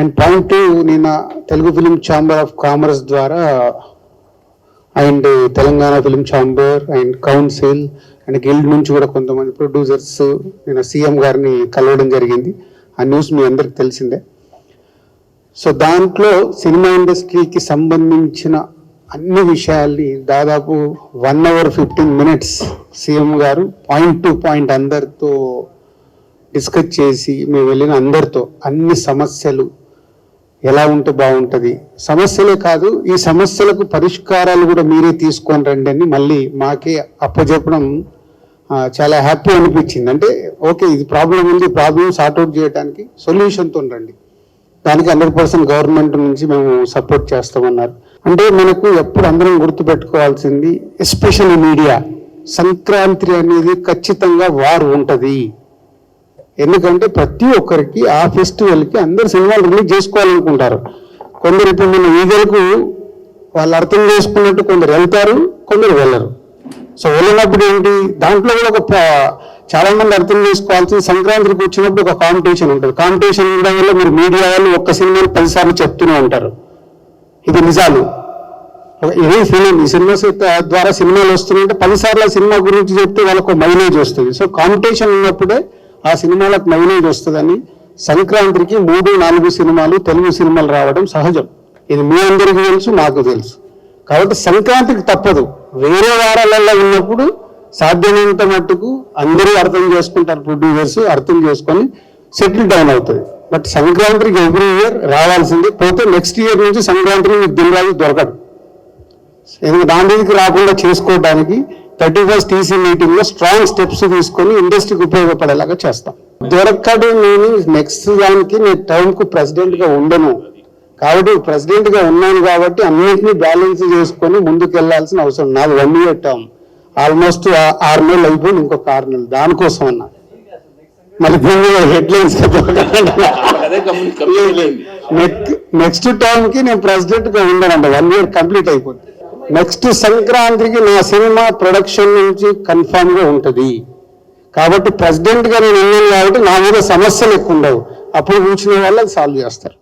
And point two నిన్న Telugu film chamber of commerce ద్వారా and Telangana film chamber and council and guild నుంచి కూడా కొంతమంది producers నేను సీఎం గారిని కలవడం జరిగింది. ఆ న్యూస్ మీ అందరికి తెలిసిందే. సో దాంట్లో సినిమా ఇండస్ట్రీకి సంబంధించిన అన్ని విషయాల్ని దాదాపు one hour fifteen minutes CM గారు పాయింట్ టు పాయింట్ అందరితో డిస్కస్ చేసి మేము వెళ్ళిన అందరితో అన్ని సమస్యలు ఎలా ఉంటే బాగుంటుంది? సమస్యలే కాదు ఈ సమస్యలకు పరిష్కారాలు కూడా మీరే తీసుకొని రండి అని మళ్ళీ మాకే అప్పచెప్పడం చాలా హ్యాపీ అనిపించింది. అంటే ఓకే ఇది ప్రాబ్లం ఉంది ప్రాబ్లం సార్ట్అవుట్ చేయడానికి సొల్యూషన్తో రండి. దానికి హండ్రెడ్ పర్సెంట్ గవర్నమెంట్ నుంచి మేము సపోర్ట్ చేస్తామన్నారు. అంటే మనకు ఎప్పుడు అందరం గుర్తుపెట్టుకోవాల్సింది ఎస్పెషల్లీ మీడియా సంక్రాంతి అనేది ఖచ్చితంగా వారు ఉంటుంది. ఎందుకంటే ప్రతి ఒక్కరికి ఆ ఫెస్టివల్కి అందరు సినిమాలు రిలీజ్ చేసుకోవాలనుకుంటారు. కొందరు ఇప్పుడు మన ఈగలకు వాళ్ళు అర్థం చేసుకున్నట్టు కొందరు వెళ్తారు కొందరు వెళ్ళరు. సో వెళ్ళినప్పుడు ఏంటి? దాంట్లో కూడా ఒక చాలా మంది అర్థం చేసుకోవాల్సింది సంక్రాంతికి వచ్చినప్పుడు ఒక కాంపిటీషన్ ఉంటుంది. కాంపిటీషన్ ఉండడం వల్ల మీరు మీడియా వాళ్ళు ఒక్క సినిమాని పదిసార్లు చెప్తూనే ఉంటారు. ఇది నిజాలు. ఒక- ఇదే ఫిలిం ఈ సినిమా ద్వారా సినిమాలు వస్తున్నాయంటే పదిసార్లు ఆ సినిమా గురించి చెప్తే వాళ్ళకు మైలేజ్ వస్తుంది. సో కాంపిటీషన్ ఉన్నప్పుడే ఆ సినిమాలకు మైలేజ్ వస్తుందని సంక్రాంతికి మూడు నాలుగు సినిమాలు తెలుగు సినిమాలు రావడం సహజం. ఇది మీ అందరికీ తెలుసు నాకు తెలుసు. కాబట్టి సంక్రాంతికి తప్పదు. వేరే వారాలలో ఉన్నప్పుడు సాధ్యమైనంత మట్టుకు అందరూ అర్థం చేసుకుంటారు ప్రొడ్యూసర్స్ అర్థం చేసుకొని సెటిల్ డౌన్ అవుతుంది. బట్ సంక్రాంతికి ఎవ్రీ ఇయర్ రావాల్సింది పోతే నెక్స్ట్ ఇయర్ నుంచి సంక్రాంతికి మీకు దిల్రాజు దొరకదు ఎందుకంటే దాని రాకుండా చేసుకోవడానికి థర్టీ ఫస్ట్ టీసీ మీటింగ్లో స్ట్రాంగ్ స్టెప్స్ తీసుకొని ఇండస్ట్రీకి ఉపయోగపడేలాగా చేస్తాం. దొరకడు నేను నెక్స్ట్ దానికి నేను టర్మ్కు ప్రెసిడెంట్గా ఉండను. కాబట్టి ప్రెసిడెంట్గా ఉన్నాను కాబట్టి అన్నింటినీ బ్యాలెన్స్ చేసుకొని ముందుకు వెళ్ళాల్సిన అవసరం నాది వన్ ఇయర్ టర్మ్ ఆల్మోస్ట్ ఆరు నెలలు అయిపోయింది ఇంకొక ఆరు నెలలు. దానికోసం అన్నా. మరి దీని హెడ్లైన్స్ నెక్స్ట్ టర్మ్కి నేను ప్రెసిడెంట్గా ఉండనంట. వన్ ఇయర్ కంప్లీట్ అయిపోతుంది నెక్స్ట్ సంక్రాంతికి నా సినిమా ప్రొడక్షన్ నుంచి కన్ఫామ్గా ఉంటుంది. కాబట్టి ప్రెసిడెంట్గా నేను ఉన్నాను కాబట్టి నా మీద సమస్యలు ఎక్కువ ఉండవు. అప్పుడు కూర్చునే వాళ్ళు అది సాల్వ్ చేస్తారు.